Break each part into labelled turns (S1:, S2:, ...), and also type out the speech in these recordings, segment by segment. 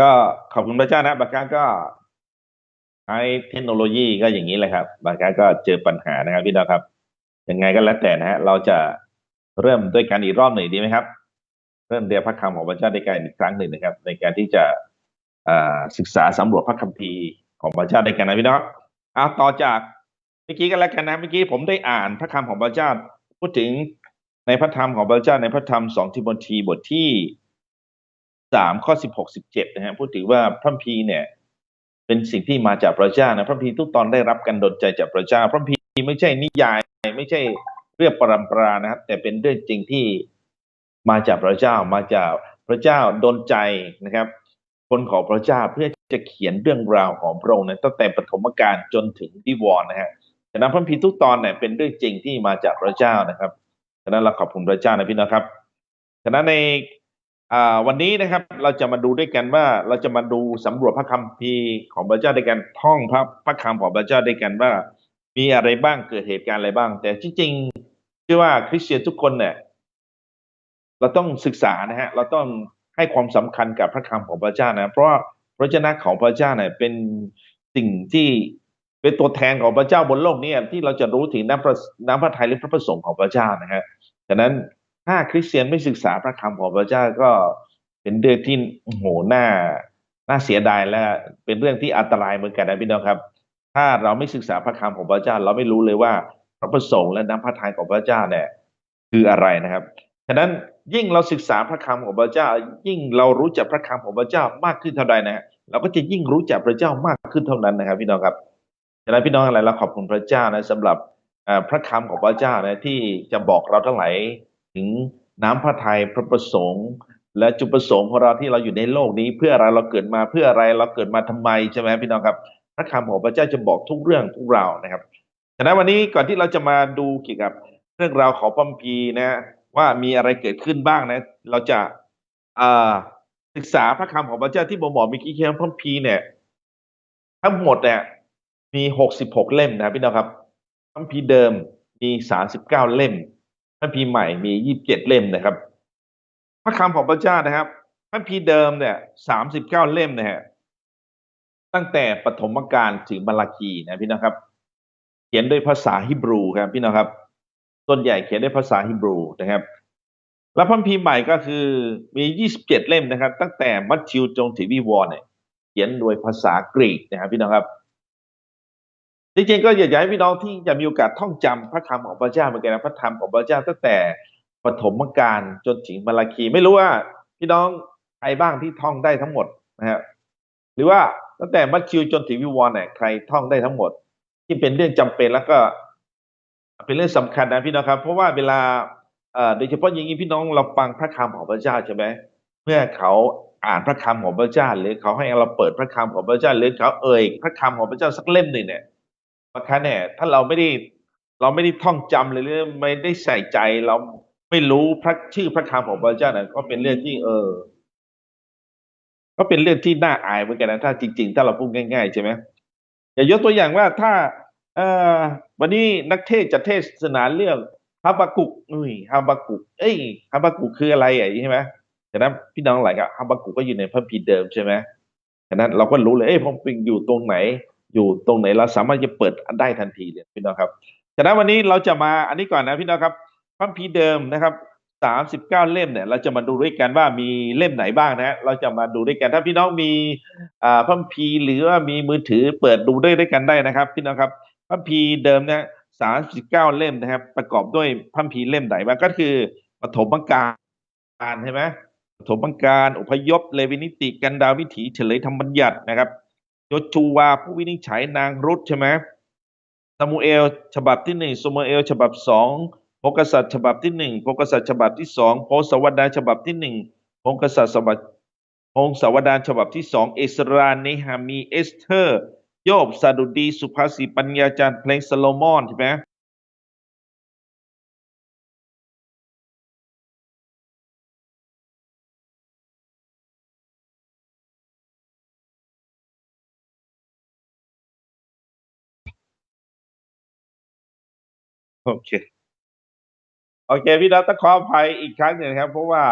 S1: ก็ขอบคุณพระเจ้านะบางครั้งก็ใช้เทคโนโลยีก็อย่างนี้แหละครับ บางครั้งก็เจอปัญหานะครับพี่น้องครับยังไงก็แล้วแต่นะฮะเราจะเริ่มด้วยการอีกรอบหนึ่งดีไหมครับ เริ่มเรียนพระคำของพระเจ้าในการอีกครั้งหนึ่งนะครับ ในการที่จะศึกษาสำรวจพระคัมภีร์ของพระเจ้าในกันนะพี่น้องเอาต่อจากเมื่อกี้ก็แล้วกันนะเมื่อกี้ผมได้อ่านพระคำของพระเจ้าพูดถึงในพระธรรมของพระเจ้าในพระธรรมสองทิโมธีบทที่ สามข้อสิบหกสิบเจ็ดนะฮะพูดถึงว่าพระคัมภีเนี่ย เป็นสิ่งที่มาจากพระเจ้านะพระคัมภีทุกตอนได้รับการดลใจจากพระเจ้า พระคัมภีไม่ใช่นิยาย ไม่ใช่เรื่องปรำปรานะครับ แต่เป็นเรื่องจริงที่มาจากพระเจ้ามาจากพระเจ้าดลใจนะครับ คนของพระเจ้าเพื่อจะเขียนเรื่องราวของพระองค์นะตั้งแต่ปฐมกาลจนถึงดิวรณ์นะฮะฉะนั้นพระคัมภีทุกตอนเนี่ยเป็นเรื่องจริงที่มาจากพระเจ้านะครับฉะนั้นเราขอบคุณพระเจ้านะพี่น้องครับฉะนั้นใน วันนี้นะครับเราจะมาดูด้วยกันว่าเราจะมาดูสำรวจพระคัมภีร์ของพระเจ้าด้วยกันท่องพระพระคำของพระเจ้าด้วยกันว่า มีอะไรบ้างเกิดเหตุการณ์อะไรบ้าง แต่ที่จริงเชื่อว่าคริสเตียนทุกคนเนี่ยเราต้องศึกษานะฮะเราต้องให้ความสำคัญกับพระคำของพระเจ้านะ เพราะพระเจ้าของพระเจ้าเนี่ยเป็นสิ่งที่เป็นตัวแทนของพระเจ้าบนโลกนี้ที่เราจะรู้ถึงน้ำพระน้ำพระทัยและพระประสงค์ของพระเจ้านะฮะฉะนั้น ถ้าคริสเตียนไม่ศึกษาพระคำของพระเจ้าก็เป็นเรื่องที่โอ้โหน่าน่าเสียดายและเป็นเรื่องที่อันตรายเหมือนกันนะพี่น้องครับ ถ้าเราไม่ศึกษาพระคำของพระเจ้า เราไม่รู้เลยว่าพระประสงค์และน้ำพระทัยของพระเจ้าเนี่ยคืออะไรนะครับฉะนั้นยิ่งเราศึกษาพระคำของพระเจ้า ยิ่งเรารู้จักพระคำของพระเจ้ามากขึ้นเท่าใดนะฮะเราก็จะยิ่งรู้จักพระเจ้ามากขึ้นเท่านั้นนะครับ พี่น้องครับฉะนั้นพี่น้องอะไรเราขอบคุณพระเจ้านะสำหรับพระคำของพระเจ้านะที่จะบอกเราทั้งหลาย งน้ำพระทัยพระประสงค์ และจุดประสงค์ของเราที่เราอยู่ในโลกนี้ เพื่ออะไรเราเกิดมาเพื่ออะไรเราเกิดมาทำไมใช่ไหมพี่น้องครับ พระคำของพระเจ้าจะบอกทุกเรื่องทุกราวนะครับฉะนั้นวันนี้ก่อนที่เราจะมาดูเกี่ยวกับเรื่องราวของพระคัมภีนะว่ามีอะไรเกิดขึ้นบ้างนะ เราจะอ่อศึกษาพระคำของพระเจ้าที่ผมบอกมื่อกี้คือพระคัมภีร์เนี่ย ทั้งหมดเนี่ยมีหกสิบหกเล่มนะพี่น้องครับพระคัมภีเดิมมีสามสิบเก้าเล่ม พระคัมภีใหม่มียี่สิบเจ็ดเล่มนะครับ พระคำของพระเจ้านะครับ พระคัมภีเดิมเนี่ยสามสิบเก้าเล่มนะฮะตั้งแต่ปฐมกาลถึงมาลาคีนะพี่น้องครับ เขียนด้วยภาษาฮิบรูครับพี่น้องครับส่วนใหญ่เขียนด้วยภาษาฮิบรูนะครับ แล้วพระคัมภีใหม่ก็คือมี27เล่มนะครับ ตั้งแต่มัทธิวจงถึงวิวรณ์เนี่ยเขียนโดยภาษากรีกนะครับพี่น้องครับ จริงๆก็อยากให้พี่น้องที่จะมีโอกาสท่องจำพระคำของพระเจ้าเหมือนกันนะพระธรรมของพระเจ้าตั้งแต่ปฐมกาลจนถึงมาลาคีไม่รู้ว่า พี่น้องใครบ้างที่ท่องได้ทั้งหมดนะครับหรือว่าตั้งแต่มัทธิวจนถึงวิวรณ์เนี่ยใครท่องได้ทั้งหมด ที่เป็นเรื่องจำเป็นแล้วก็ เป็นเรื่องสำคัญนะพี่น้องครับ เพราะว่าเวลาโดยเฉพาะอย่างนี้พี่น้องเราฟังพระคำของพระเจ้าใช่ไหมเมื่อเขาอ่านพระคำของพระเจ้า หรือเขาให้เราเปิดพระคำของพระเจ้า หรือเขาเอ่ยพระคำของพระเจ้าสักเล่มหนึ่งเนี่ย บางครั้งเนี่ย ถ้าเราไม่ได้เราไม่ได้ท่องจำเลยหรือไม่ได้ใส่ใจเราไม่รู้พระชื่อพระคำของพระเจ้าเนี่ยก็เป็นเรื่องที่ เออ ก็เป็นเรื่องที่น่าอายเหมือนกันนะถ้าจริง ๆ ถ้าเราพูดง่ายๆใช่ไหมอย่ายกตัวอย่างว่าถ้า เออวันนี้นักเทศจะเทศนาเรื่องฮาบากุกอุ้ยฮาบากุก เอ้ยฮาบากุกคืออะไรอะใช่ไหมฉะนั้นพี่น้องหลายกับฮาบากุกก็อยู่ในพระคัมภีเดิมใช่ไหมฉะนั้นเราก็รู้เลยเอ้ยพระคัมภีร์อยู่ตรงไหน อยู่ตรงไหนเราสามารถจะเปิดได้ทันทีเลยพี่น้องครับฉะนั้นวันนี้เราจะมาอันนี้ก่อนนะพี่น้องครับพัมภีร์เดิมนะครับสามสิบเก้าเล่มเนี่ยเราจะมาดูด้วยกันว่ามีเล่มไหนบ้างนะฮะเราจะมาดูด้วยกันถ้าพี่น้องมีอ่าพัมภีหรือว่ามีมือถือเปิดดูด้วยด้วยกันได้นะครับ พี่น้องครับพัมภีเดิมเนี่ยสามสิบเก้าเล่มนะครับ ประกอบด้วยพัมภีเล่มไหนบ้างก็คือปฐมบังกาลใช่ไหมปฐมบังกาลอพยพเลวินิติกันดาวิถีเฉลยธรรมบัญญัตินะครับ โยชูวาผู้วินิจฉัยนางรุธใช่ไหมซามูเอล ฉบับที่หนึ่งซามูเอล ฉบับสองพกษัตริย์ฉบับที่หนึ่งพกษัตริย์ฉบับที่สองโพสวดาฉบับที่หนึ่งพงกษัตริย์ฉบับพงศาวดารฉบับที่สองเอสราเนหามีเอสเธอร์ โยบสดุดี สุภาษีปัญญาจารย์เพลงโซโลมอนใช่ไหม โอเค โอเค พี่น้องต้องขออภัยอีกครั้งหนึ่งนะครับ เพราะว่า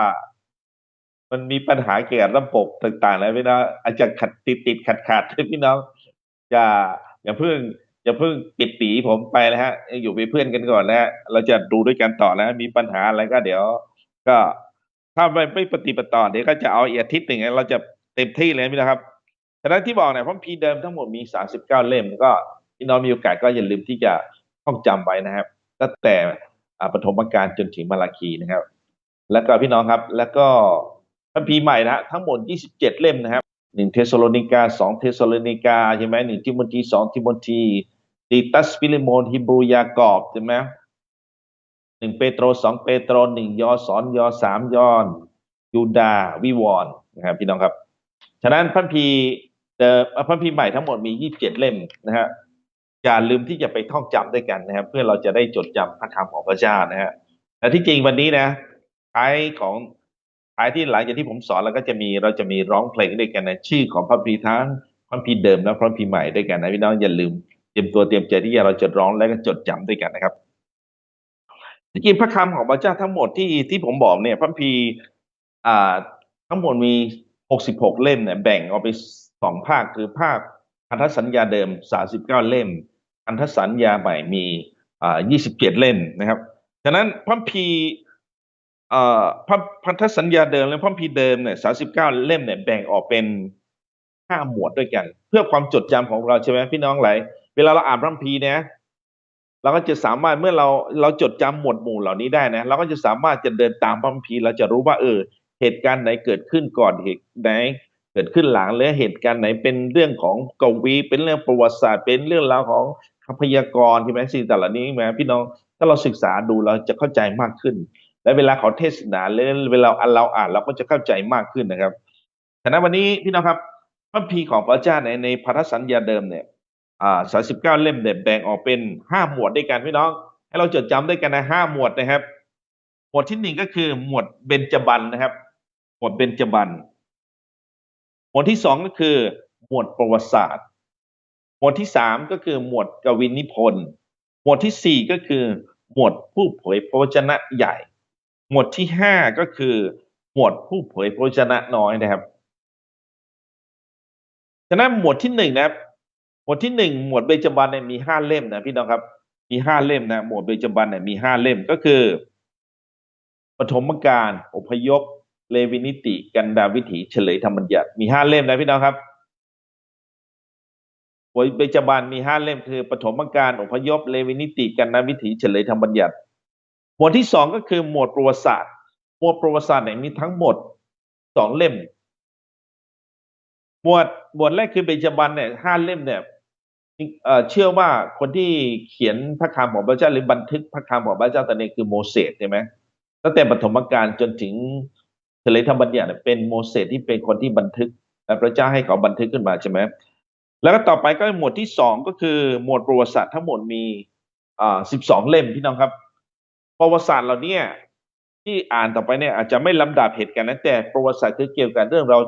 S1: มันมีปัญหาเกี่ยวกับระบบต่างๆแล้วพี่น้องอาจจะขัดติดติดขัดขัดๆพี่น้องอย่าอย่าเพิ่งอย่าเพิ่งปิดปีผมไปนะฮะ อยู่เป็นเพื่อนกันก่อนนะฮะเราจะดูด้วยกันต่อนะ มีปัญหาอะไรก็เดี๋ยว ก็ถ้าไม่ไม่ปฏิบัติต่อเดี๋ยวก็จะเอาอีกอาทิตย์หนึ่งเราจะเต็มที่เลยพี่นะครับฉะนั้นที่บอกเนี่ยพระคัมภีเดิมทั้งหมดมี 39 เล่มก็พี่น้องมีโอกาสก็อย่าลืมที่จะท่องจำไว้นะครับ ตั้งแต่ปฐมกาลจนถึงมาราคีนะครับ แล้วก็พี่น้องครับ แล้วก็พระคัมภีร์ใหม่นะทั้งหมด 27 เล่มนะครับหนึ่งเทสโลนิกาสองเทสโลนิกาใช่ไหมหนึ่งทิโมธีสองทิโมธีติตัสฟิลิโมนฮิบรูยากอบใช่ไหมหนึ่งเปโตรสองเปโตรหนึ่งยอสอนยอสามยอนยูดาวิวรณ์นะครับพี่น้องครับ ฉะนั้นพระคัมภีเดอ่อพระคัมภีใหม่ทั้งหมดมี 27 เล่มนะฮะ อย่าลืมที่จะไปท่องจำด้วยกันนะครับ เพื่อเราจะได้จดจำพระคำของพระเจ้านะฮะแต่ที่จริงวันนี้นะท้ายของท้ายที่หลังจากที่ผมสอนแล้วก็จะมีเราจะมีร้องเพลงด้วยกันนะชื่อของพระคัมภีทั้งพระคัมภีเดิมและพระคัมภีใหม่ด้วยกันนะพี่น้องอย่าลืมเตรียมตัวเตรียมใจที่จะเราจะร้องและก็จดจำด้วยกันนะครับที่จริงพระคำของพระเจ้าทั้งหมดที่ที่ผมบอกเนี่ยพระคัมภีอ่าทั้งหมดมี 66 เล่มเนี่ยแบ่งออกไปสองภาคคือภาคพันธสัญญาเดิม 39 เล่ม พันธสัญญาใหม่มีอ่า27 เล่มนะครับฉะนั้นพัมภีอ่อพระพันธสัญญาเดิมและพัมภีเดิมเนี่ย39 เล่มเนี่ยแบ่งออกเป็นห้าหมวดด้วยกัน เพื่อความจดจำของเราใช่ไหมพี่น้องหลายเวลาเราอ่านพระคัมภีร์เนี่ยเราก็จะสามารถเมื่อเราเราจดจำหมวดหมู่เหล่านี้ได้นะเราก็จะสามารถจะเดินตามพระคัมภีร์เราจะรู้ว่าเออ เหตุการณ์ไหนเกิดขึ้นก่อนเหตุไหนเกิดขึ้นหลังและเหตุการณ์ไหนเป็นเรื่องของกวีเป็นเรื่องประวัติศาสตร์ เป็นเรื่องราวของ คำพยากรณ์ใช่ไหมสิ่งต่เหล่านี้ไหมพี่น้องถ้าเราศึกษาดูเราจะเข้าใจมากขึ้น และเวลาเขาเทศนาหรือเวลาเราอ่านเราก็จะเข้าใจมากขึ้นนะครับฉะนั้นวันนี้พี่น้องครับพระคัมภีของพระเจ้าในในพันธสัญญาเดิมเนี่ยอ่าสาสิบเก้าเล่มเนี่ยแบ่งออกเป็นห้าหมวดด้วยกันพี่น้อง ให้เราจดจำด้วยกันนะห้าหมวดนะครับ หมวดที่หนึ่งก็คือหมวดเบญจบรรณนะครับ หมวดเบญจบรรณหมวดที่สองก็คือหมวดประวัติศาสตร์ หมวดที่สามก็คือหมวดกวินนิพนธ์ หมวดที่สี่ก็คือ หมวดผู้เผยพระวจนะใหญ่ หมวดที่ห้าก็คือ หมวดผู้เผยพระวจนะน้อยนะครับฉะนั้นหมวดที่หนึ่งนะครับ หมวดที่หนึ่งหมวดเบญจบรรณเนี่ยมีห้าเล่มนะพี่น้องครับ มีห้าเล่มนะหมวดเบญจบรรณเนี่ยมีห้าเล่มก็คือปฐมกาลอพยพ เลวินิติ กันดาวิถีเฉลยธรรมบัญญัติมีห้าเล่มนะพี่น้องครับ หมวดเบญจบรรณมีห้าเล่มคือปฐมกาลอพยพเลวินิติกันดาวิถีเฉลยธรรมบัญญัติ หมวดที่สองก็คือหมวดประวัติศาสตร์ หมวดประวัติศาสตร์เนี่ยมีทั้งหมดสองเล่ม หมวดหมวดแรกคือเบญจบรรณเนี่ยห้าเล่มเนี่ยเชื่อว่าคนที่เขียนพระคำของพระเจ้าหรือบันทึกพระคำของพระเจ้าตอนนี้คือโมเสสใช่ไหมตั้งแต่ปฐมกาลจนถึงเฉลยธรรมบัญญัติเนี่เป็นโมเสสที่เป็นคนที่บันทึกพระเจ้าให้เขาบันทึกขึ้นมาใช่ไหม แล้วก็ต่อไปก็หมวดที่สองก็คือหมวดประวัติศาสตร์ทั้งหมดมีอ่าสิบสองเล่มพี่น้องครับ ประวัติศาสตร์เหล่านี้ที่อ่านต่อไปเนี่ยอาจจะไม่ลำดับเหตุการณ์นั้นแต่ประวัติศาสตร์คือเกี่ยวกับเรื่องเรา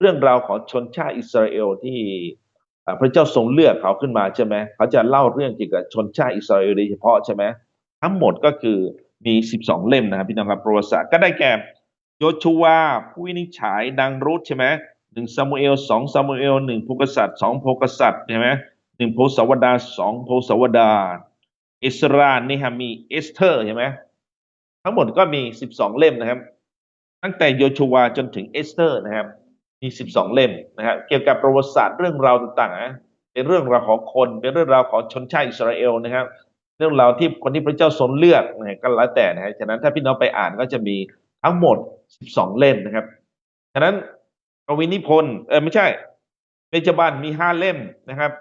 S1: เรื่องราวของชนชาติอิสราเอลที่พระเจ้าทรงเลือกเขาขึ้นมาใช่ไหมเขาจะเล่าเรื่องเกี่ยวกับชนชาติอิสราเอลโดยเฉพาะใช่ไหมทั้งหมดก็คือมีสิบสองเล่มนะครับพี่น้องครับประวัติศาสตร์ก็ได้แก่โยชูวาผู้วินิจฉัยดังรุธใช่ไหม หนึ่งซามูเอลสองซามูเอลหนึ่งโพกษัตริย์สองโพกษัตริย์ใช่ไหมหนึ่งโพสวดาสองโพสวดาอิสราเนหามีเอสเธอร์ใช่ไหมทั้งหมดก็มี12เล่มนะครับ ตั้งแต่โยชูวาจนถึงเอสเตอร์นะครับ มี12เล่มนะครับเกี่ยวกับประวัติศาสตร์เรื่องราวต่างๆนะเป็นเรื่องราวของคนเป็นเรื่องราวของชนชาติอิสราเอลนะครับ เรื่องราวที่คนที่พระเจ้าทรงเลือกนะก็แล้วแต่นะฮะฉะนั้นถ้าพี่น้องไปอ่านก็จะมีทั้งหมด 12 เล่มนะครับ ฉะนั้น กวินิพนธ์เออไม่ใช่เบญจบันมี5เล่มนะครับ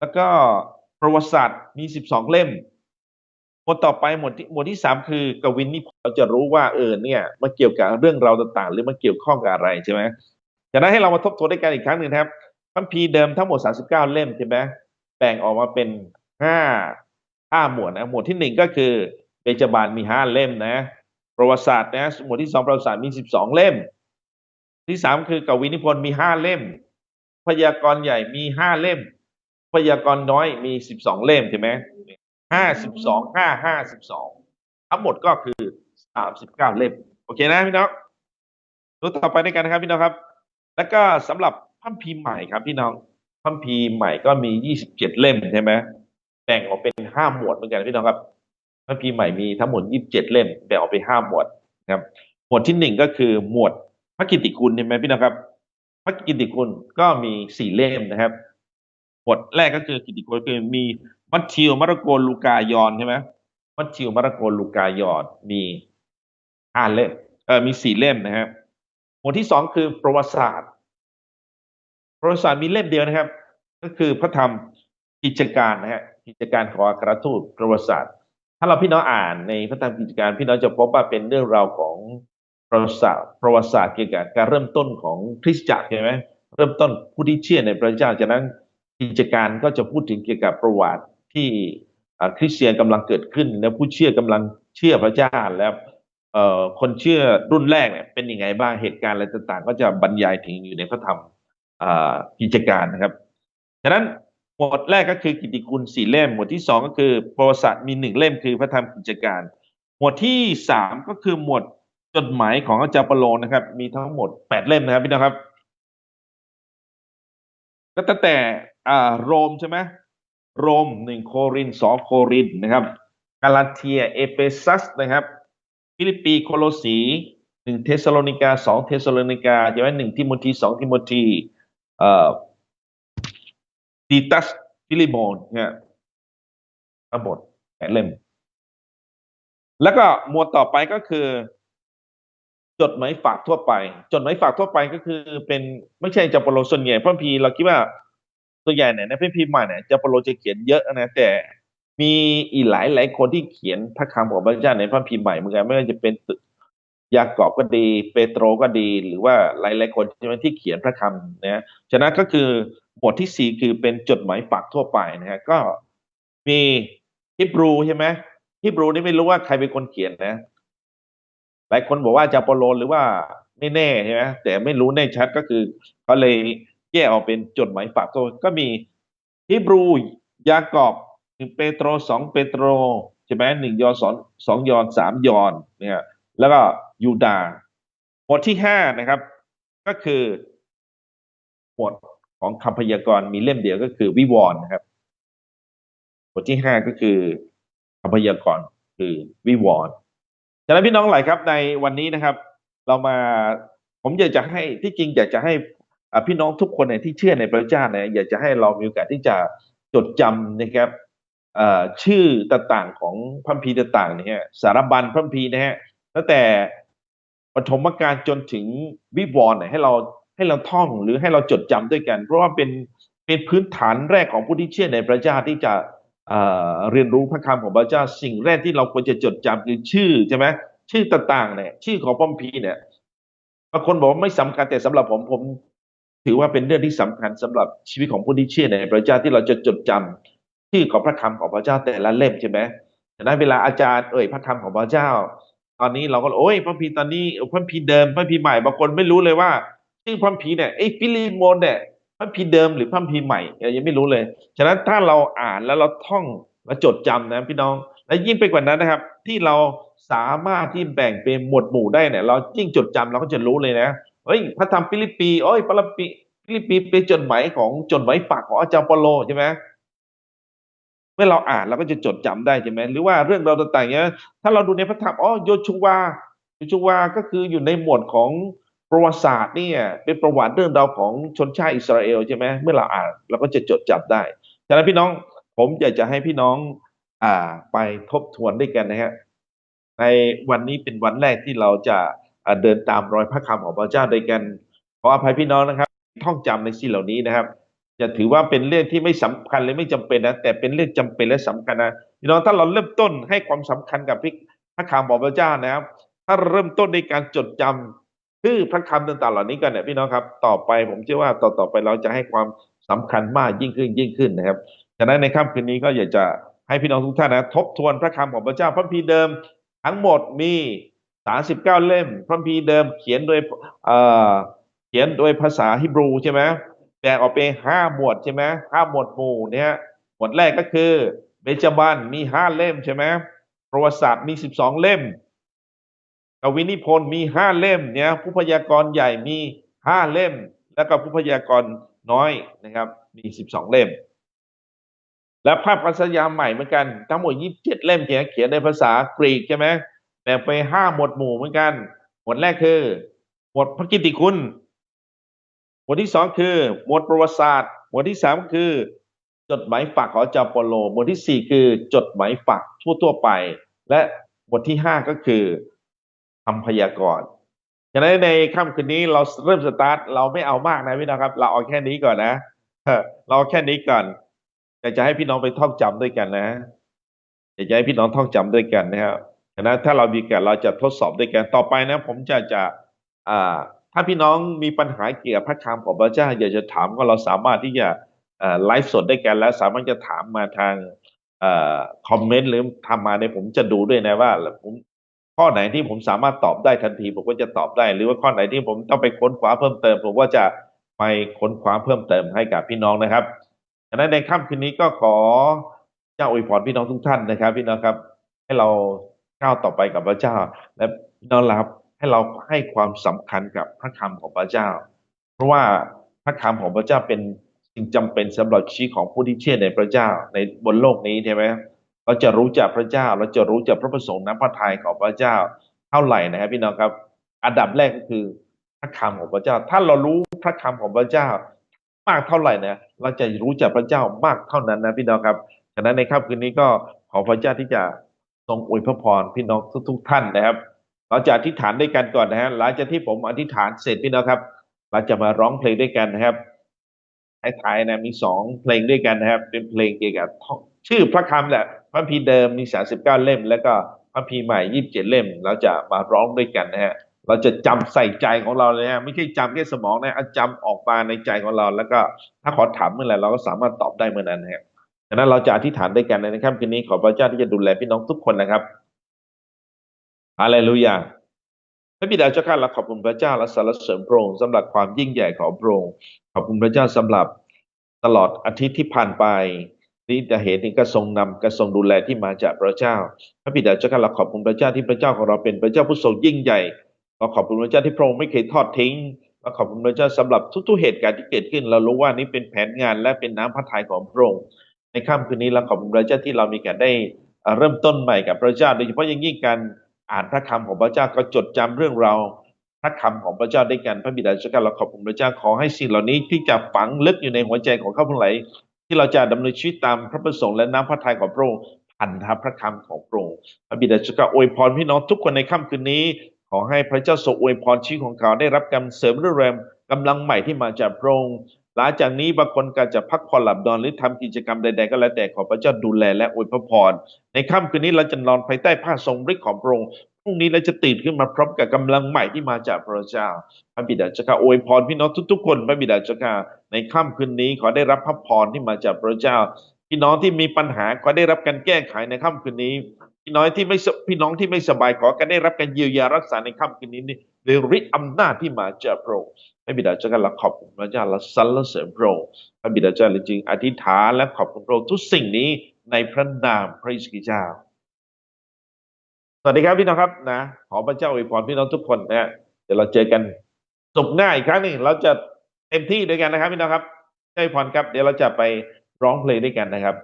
S1: แล้วก็ประวัติศาสตร์มี12เล่มหมวดต่อไปหมวดที่หมวดที่สามคือกวินนี่เราจะรู้ว่าเออเนี่ยมันเกี่ยวกับเรื่องราวต่างๆ หรือมันเกี่ยวข้องกับอะไรใช่ไหมจากนั้นให้เรามาทบทวนด้วยกันอีกครั้งหนึ่งครับคัมภีร์เดิมทั้งหมดสาสิบเก้าเล่มใช่ไหมแบ่งออกมาเป็นห้าห้าหมวดนะหมวดที่หนึ่งก็คือเบญจบาลมีห้าเล่มนะ ประวัติศาสตร์นะหมวดที่สองประวัติศาสตร์มีสิบสองเล่ม ที่สามคือกวินิพนธ์มีห้าเล่ม พยากรณ์ใหญ่มีห้าเล่ม พยากรณ์น้อยมีสิบสองเล่มใช่ไหมห้าสิบสองห้าห้าสิบสองทั้งหมดก็คือสามสิบเก้าเล่ม โอเคนะพี่น้องดูต่อไปด้วยกันนะครับพี่น้องครับ แล้วก็สำหรับพัมพีใหม่ครับพี่น้องพัมพีใหม่ก็มียี่สิบเจ็ดเล่มใช่ไหมแบ่งออกเป็นห้าหมวดเหมือนกันพี่น้องครับพัมพีใหม่มีทั้งหมดยี่สิบเจ็ดเล่มแบ่งออกเป็นห้าหมวดนะครับ หมวดที่หนึ่งก็คือหมวด พระกิตติคุณใช่ไหมพี่น้องครับ พระกิตติคุณก็มีสี่เล่มนะครับ บทแรกก็คือกิตติคุณคือมีมัทธิวมารโกลูกายอนใช่ไหมมัทธิวมารโกลูกายอนมีห้าเล่มเออมีสี่เล่มนะครับหมวดที่สองคือประวัติศาสตร์ ประวัติศาสตร์มีเล่มเดียวนะครับ ก็คือพระธรรมกิจการนะฮะกิจการของอัครทูตประวัติศาสตร์ ถ้าเราพี่น้องอ่านในพระธรรมกิจการพี่น้องจะพบว่าเป็นเรื่องราวของ ประวัติศาสตร์ประวัติศาสตร์เกี่ยวกับการเริ่มต้นของคริสตจักรใช่ไหมเริ่มต้นผู้ที่เชื่อในพระเจ้าจากนั้นกิจการก็จะพูดถึงเกี่ยวกับประวัติที่คริสเตียนกำลังเกิดขึ้น และผู้เชื่อกำลังเชื่อพระเจ้าแล้วคนเชื่อรุ่นแรกเนี่ยเป็นยังไงบ้างเหตุการณ์อะไรต่างๆ ก็จะบรรยายถึงอยู่ในพระธรรมกิจการนะครับฉะนั้นหมวดแรกก็คือกิตติคุณสี่เล่ม หมวดที่สองก็คือประวัติศาสตร์มีหนึ่งเล่มคือพระธรรมกิจการ หมวดที่สามก็คือหมวด จดหมายของอาจารย์เปาโลนะครับ มีทั้งหมดแปดเล่มนะครับพี่น้องครับก็ตั้งแต่อ่าโรมใช่ไหมโรมหนึ่งโครินสองโครินนะครับกาลาเทียเอเฟซัสนะครับ ฟิลิปปีโคโลสีหนึ่งเทสโลนิกาสองเทสโลนิกาใช่ไหมหนึ่งทิโมธีสองทิโมธีเอ่อตีตัสฟิลิโมนเนี่ยทั้งหมดแปดเล่ม แล้วก็หมวดต่อไปก็คือ จดหมายฝากทั่วไป จดหมายฝากทั่วไปก็คือเป็นไม่ใช่จาปโลส่วนใหญ่พระคัมพีเราคิดว่าส่วนใหญ่เนี่ยในพระคัมพีใหม่เนี่ยจาปโลจะเขียนเยอะนะแต่มีอีกหลายหลายคนที่เขียนพระคำของพระเจ้าในพระคัมพีใหม่เหมือนกันไม่ว่าจะเป็นยากอบก็ดี เปโตรก็ดี หรือว่าหลายหลายคนใช่ที่เขียนพระคำนะฉะนั้นก็คือหมวดที่สี่คือเป็นจดหมายฝากทั่วไปนะฮะก็มีฮิบรูใช่ไหมฮิบรูนี่ไม่รู้ว่าใครเป็นคนเขียนนะ หลายคนบอกว่าจาโปโลหรือว่าไม่แน่ใช่ไหมแต่ไม่รู้แน่ชัดก็คือเขาเลยแยกออกเป็นจดหมายฝากตัวก็มีฮิบรูยากอบหนึ่งเปโตรสองเปโตรใช่ไหมหนึ่งยอนสองสองยอนสามยอนเนี่ยแล้วก็ยูดาห์หมวดที่ห้านะครับ ก็คือหมวดของคำพยากรณ์มีเล่มเดียวก็คือวิวรณ์นะครับบทที่ห้าก็คือคำพยากรณ์คือวิวรณ์ ฉะนั้นพี่น้องหลายครับในวันนี้นะครับ เรามาผมอยากจะให้ที่จริงอยากจะให้พี่น้องทุกคนเนี่ยที่เชื่อในพระเจ้าเนี่ยอยากจะให้เรามีโอกาสที่จะจดจำนะครับชื่อต่างๆของพระคัมภีต่างๆเนี่ยสารบัญพระคัมภีนะฮะตั้งแต่ปฐมกาลจนถึงวิวรณ์เนี่ยให้เราให้เราท่องหรือให้เราจดจำด้วยกัน เพราะว่าเป็นเป็นพื้นฐานแรกของผู้ที่เชื่อในพระเจ้าที่จะ เรียนรู้พระคำของพระเจ้าสิ่งแรกที่เราควรจะจดจำคือชื่อใช่ไหมชื่อต่างๆเนี่ยชื่อของพระคัมภีเนี่ยบางคนบอกว่าไม่สำคัญแต่สำหรับผมผม ถือว่าเป็นเรื่องที่สำคัญสำหรับชีวิตของผู้ที่เชื่อในพระเจ้าที่เราจะจดจำชื่อของพระคำของพระเจ้าแต่ละเล่มใช่ไหมฉะนั้นเวลาอาจารย์เอ่ยพระคำของพระเจ้า ตอนนี้เราก็โอ้ยพระคัมภีตอนนี้พระคัมภีเดิมพระคัมภีใหม่บางคนไม่รู้เลยว่าชื่อพระคัมภีเนี่ยไอ้ฟิลิโมนเนี่ย พระคัมภีเดิมหรือพระคัมภีใหม่เรายังไม่รู้เลย ฉะนั้นถ้าเราอ่านแล้วเราท่องและจดจำนะพี่น้อง และยิ่งไปกว่านั้นนะครับ ที่เราสามารถที่แบ่งเป็นหมวดหมู่ได้เนี่ย เรายิ่งจดจำเราก็จะรู้เลยนะเฮ้ยพระธรรมฟิลิปปีโอ้ยพระปีฟิลิปปีเป็นจดหมายของจดหมายฝากของอาจารย์เปโลใช่ไหมเมื่อเราอ่านเราก็จะจดจำได้ใช่ไหมหรือว่าเรื่องเราวต่างๆเนี้ยถ้าเราดูในพระธรรมอ๋อโยชูวาโยชูวาก็คืออยู่ในหมวดของ ประวัติศาสตร์เนี่ยเป็นประวัติเรื่องราวของชนชาติอิสราเอลใช่ไหมเมื่อเราอ่านเราก็จะจดจำได้ฉะนั้นพี่น้องผมอยากจะให้พี่น้องอ่าไปทบทวนด้วยกันนะฮะในวันนี้เป็นวันแรกที่เราจะเดินตามรอยพระคำของพระเจ้าด้วยกันขออภัยพี่น้องนะครับ ท่องจำในสิ่งเหล่านี้นะครับ จะถือว่าเป็นเรื่องที่ไม่สำคัญเลยไม่จำเป็นนะแต่เป็นเรื่องจำเป็นและสำคัญนะพี่น้องถ้าเราเริ่มต้นให้ความสำคัญกับพระคำของพระเจ้านะครับ ถ้าเริ่มต้นในการจดจำ ชื่อพระคำต่างๆเหล่านี้กันเนี่ยพี่น้องครับต่อไปผมเชื่อว่าต่อต่อไปเราจะให้ความสำคัญมากยิ่งขึ้นยิ่งขึ้นนะครับฉะนั้นในค่ำคืนนี้ก็อยากจะให้พี่น้องทุกท่านนะทบทวนพระคำของพระเจ้าพระคัมภีเดิม ทั้งหมดมี 39 เล่ม พระคัมภีเดิมเขียนโดยเอ่อเขียนโดยภาษาฮิบรูใช่ไหมแบ่งออกเป็นห้าหมวดใช่ไหมห้าหมวดหมู่เนี่ยหมวดแรกก็คือเบญจบันมีห้าเล่มใช่ไหมประวัติศาสตร์มี 12 เล่ม วินิพนธ์มีห้าเล่มเนี่ยผู้พยากรณ์ใหญ่มีห้าเล่ม แล้วก็ผู้พยากรณ์น้อยนะครับ มีสิบสองเล่ม และภาพปัสยามใหม่เหมือนกัน ทั้งหมดยี่สิบเจ็ดเล่มเขียนเขียนในภาษากรีกใช่ไหมแบ่งไปห้าหมวดหมู่เหมือนกัน หมวดแรกคือหมวดพระกิตติคุณ หมวดที่สองคือ หมวดประวัติศาสตร์ หมวดที่สามคือ จดหมายฝากของจาโปโล หมวดที่สี่คือจดหมายฝากทั่วๆไป และหมวดที่ห้าก็คือ คำพยากรณ์ฉะนั้นในค่ำคืนนี้เราเริ่มสตาร์ทเราไม่เอามากนะพี่น้องครับ เราเอาแค่นี้ก่อนนะเราเอาแค่นี้ก่อนอยากจะให้พี่น้องไปท่องจำด้วยกันนะอยากจะให้พี่น้องท่องจำด้วยกันนะครับฉะนั้นถ้าเรามีกันเราจะทดสอบด้วยกันต่อไปนะ ผมจะจะอ่าถ้าพี่น้องมีปัญหาเกี่ยวกับพระคำของพระเจ้าอยากจะถามก็เราสามารถที่จะไลฟ์สดได้กันและสามารถจะถามมาทางอคอมเมนต์หรือทำมาเนี่ยผมจะดูด้วยนะว่าผม ข้อไหนที่ผมสามารถตอบได้ทันทีผมก็จะตอบได้ หรือว่าข้อไหนที่ผมต้องไปค้นคว้าเพิ่มเติม ผมก็จะไปค้นคว้าเพิ่มเติมให้กับพี่น้องนะครับฉะนั้นในค่ำคืนนี้ก็ขอเจ้าอวยพรพี่น้องทุกท่านนะครับ พี่น้องครับ ให้เราก้าวต่อไปกับพระเจ้า และพี่น้องรับให้เราให้ความสำคัญกับพระคำของพระเจ้า เพราะว่าพระคำของพระเจ้าเป็นสิ่งจำเป็นสำหรับชีวิตของผู้ที่เชื่อในพระเจ้าในบนโลกนี้ใช่ไหม เราจะรู้จักพระเจ้า เราจะรู้จักพระประสงค์น้ำพระทัยของพระเจ้าเท่าไหร่นะครับ พี่น้องครับ อันดับแรกก็คือพระคำของพระเจ้า ถ้าเรารู้พระคำของพระเจ้า มากเท่าไหร่นี่ยเราจะรู้จักพระเจ้ามากเท่านั้นนะพี่น้องครับฉะนั้นในค่ำคืนนี้ก็ขอพระเจ้าที่จะทรงอวยพระพรพี่น้องทุกๆท่านนะครับ เราจะอธิษฐานด้วยกันก่อนนะฮะหลังจากที่ผมอธิษฐานเสร็จพี่น้องครับ เราจะมาร้องเพลงด้วยกันนะครับท้ายๆนะมีสองเพลงด้วยกันนะครับ เป็นเพลงเกี่ยวกับ ชื่อพระคำแหละพระพีเดิมมีสาสิบเก้าเล่ม แล้วก็พระพีใหม่ยี่สิบเจ็ดเล่ม เราจะมาร้องด้วยกันนะฮะเราจะจำใส่ใจของเราเลยฮะไม่ใช่จำแค่สมองนะเอาจำออกมาในใจของเรา แล้วก็ถ้าขอถามเมื่อไหร่เราก็สามารถตอบได้เมื่อนั้นนะฮะฉะนั้นเราจะอธิษฐานด้วยกันในค่ำคืนนี้ขอพระเจ้าที่จะดูแลพี่น้องทุกคนนะครับฮาเลลูยาพระบิดาเจ้าข้าเราขอบคุณพระเจ้าและสรรเสริญพระองค์สำหรับความยิ่งใหญ่ของพระองค์ขอบคุณพระเจ้าสำหรับตลอดอาทิตย์ที่ผ่านไป นี่จะเห็นถึงกระทรงนำกระทรงดูแลที่มาจากพระเจ้า พระบิดาเจ้าข้าเราขอบคุณพระเจ้าที่พระเจ้าของเราเป็นพระเจ้าผู้ทรงยิ่งใหญ่เราขอบคุณพระเจ้าที่พระองค์ไม่เคยทอดทิ้งเราขอบคุณพระเจ้าสำหรับทุกๆเหตุการณ์ที่เกิดขึ้น เรารู้ว่านี่เป็นแผนงานและเป็นน้ำพระทัยของพระองค์ในค่ำคืนนี้เราขอบคุณพระเจ้าที่เรามีการได้เริ่มต้นใหม่กับพระเจ้า โดยเฉพาะอย่างยิ่งการอ่านพระคำของพระเจ้าก็จดจำเรื่องเราพระคำของพระเจ้าด้วยกันพระบิดาเจ้าข้าเราขอบคุณพระเจ้าขอให้สิ่งเหล่านี้ที่จะฝังลึกอยู่ในหัวใจของข้าพเจ้า ที่เราจะดำเนินชีวิตตามพระประสงค์และน้ำพระทัยของพระองค์ผ่านทางพระคำของพระองค์พระบิดาจ้าข้าอวยพรพี่น้องทุกคนในค่ำคืนนี้ ขอให้พระเจ้าทรงอวยพรชีวิตของเขาได้รับการเสริมเรื่องแรงกำลังใหม่ที่มาจากพระองค์หลังจากนี้บางคนก็จะพักผ่อนหลับนอนหรือทำกิจกรรมใดๆก็แล้วแต่ขอพระเจ้าดูแลและอวยพรในค่ำคืนนี้เราจะนอนภายใต้ผ้าทรงฤทธิ์ของพระองค์ พรุ่งนี้เราจะตื่นขึ้นมาพร้อมกับกำลังใหม่ที่มาจากพระเจ้าพระบิดาเจ้าข้าอวยพรพี่น้องทุก ๆ คนพระบิดาเจ้าข้าในค่ำคืนนี้ขอได้รับพระพรที่มาจากพระเจ้า พี่น้องที่มีปัญหาขอได้รับการแก้ไขในค่ำคืนนี้ พี่น้อยที่ไม่พี่น้องที่ไม่สบายขอการได้รับการเยียวยารักษาในค่ำคืนนี้นี่โดยฤทธิ์อำนาจที่มาจากพระองค์พระบิดาเจ้าข้าเราขอบคุณพระเจ้าเราสรรเสริญพระองค์พระบิดาเจ้าจริงๆอธิษฐานและขอบคุณพระองค์ทุกสิ่งนี้ในพระนามพระเยซูคริสต์เจ้า วัสดีครับพี่น้องครับนะขอพระเจ้าอวยพรพี่น้องทุกคนนะฮะเดี๋ยวเราเจอกันสุขหน้าอีกครั้งหนึ่งเราจะเต็มที่ด้วยกันนะครับพี่น้องครับได้พรครับ เดี๋ยวเราจะไปร้องเพลงด้วยกันนะครับ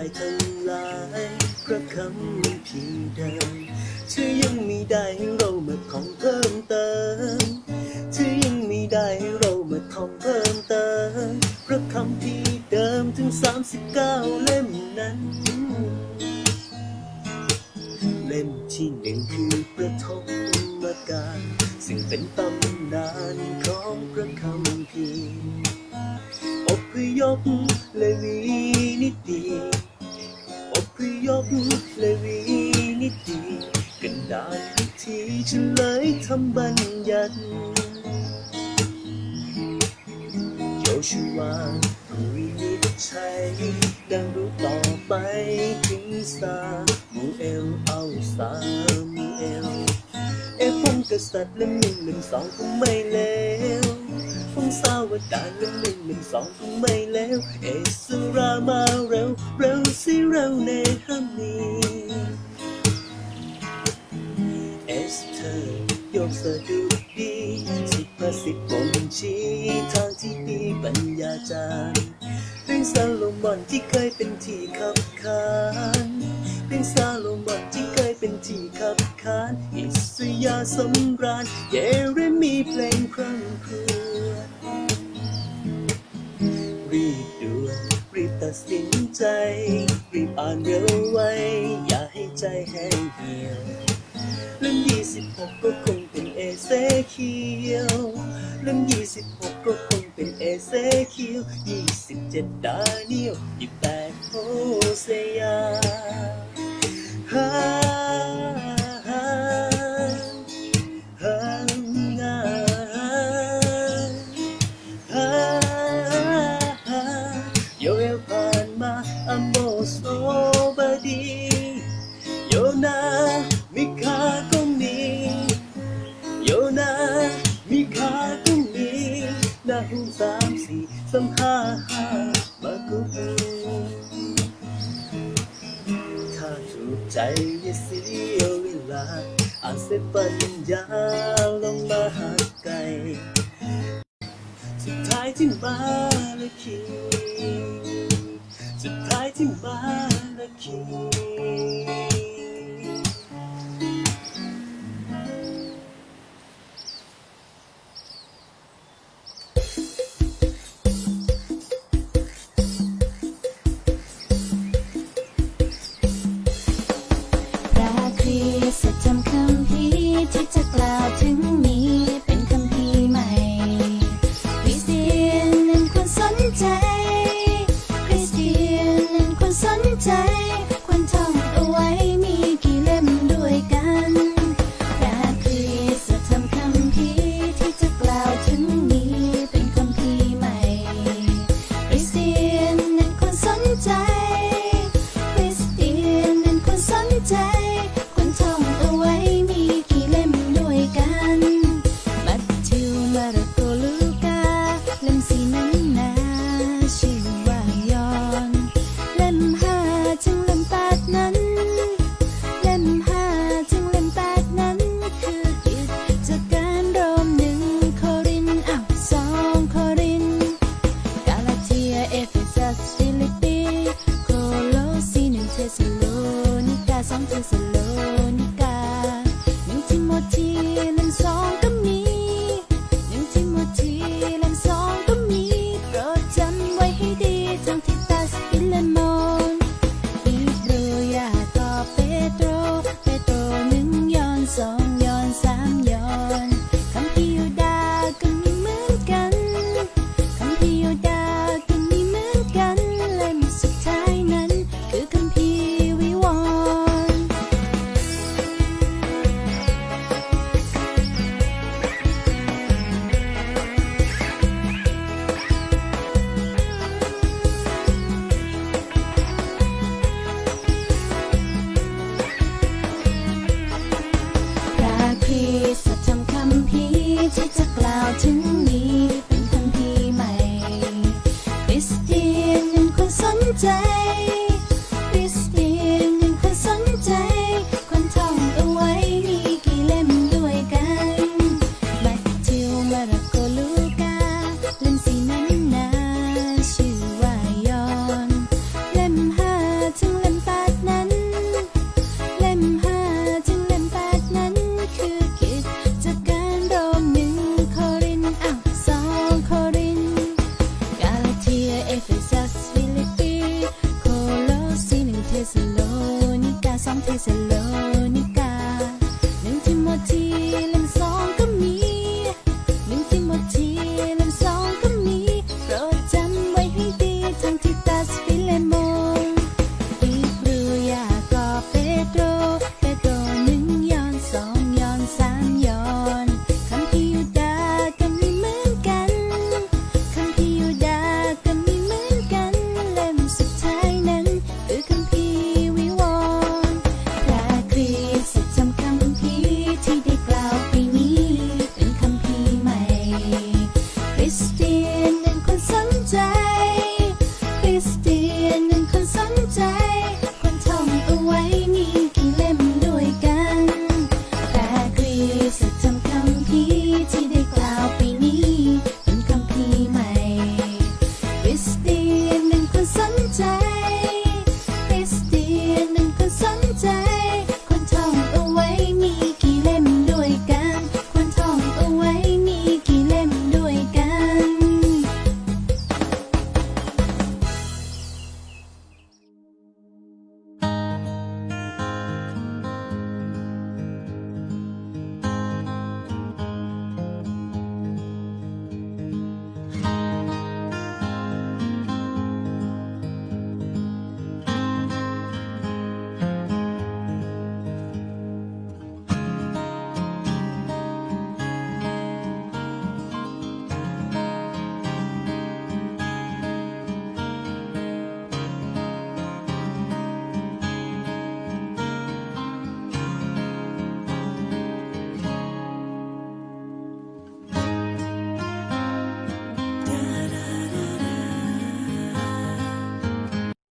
S2: หญิงชายทั้งหลายพระคำพีร์เดิมเธอยังมีได้ให้เรามาท่องเพิ่มเติมเธอยังมีได้ให้เรามาท่องเพิ่มเติมพระคำพีร์เดิมถึง 39 เล่มนั้น เล่มที่หนึ่งคือประทมกาลซึ่งเป็นตำนานของพระคำพีร์อพยพเลวีนิตี อพยพเลวีนิตีกันดานพิธีเลยทำบัญญัติโยชูวาภูรินิตใช้ดังรู้ต่อไปถึงสามูเอลเอาสามูเอลเอฟงกษัตริย์เล่มหนึ่งหนึ่งสองคงไม่เลว ฟงสาวดานเล่มหนึ่งหนึ่งสองคงไม่เลวเอสุรามาเร็วเร็วสิเร็วในฮัมนีเอสเธอร์โยกสะดุดดีสุภาษิตบ่งชี้ทางที่ดีปัญญาจารย์เรื่องซาโลมอนที่เคยเป็นที่ขับขานเรื่องซาโลมอนที่เคยเป็นที่ขับขานอิสยาสำราญเยเรมีเพลงครั่งคร ดสินใจรีบอ่านเร็วไว้ อย่าให้ใจแห้งเหี่ยวเล่มยี่สิบหกก็คงเป็นเอเซเคียวเล่มยี่สิบหกก็คงเป็นเอเซเคียวยี่สิบเจ็ดดาเนียลยี่แปดโฮเซยา นาหุมสามสี่สามห้าห้ามากุบถ้าถูกใจอย่าเสียเวลาอานเสปัญญาลงมาหาไกลสุดท้ายที่มาและคิดสุดท้ายที่มาและคิด
S3: Say.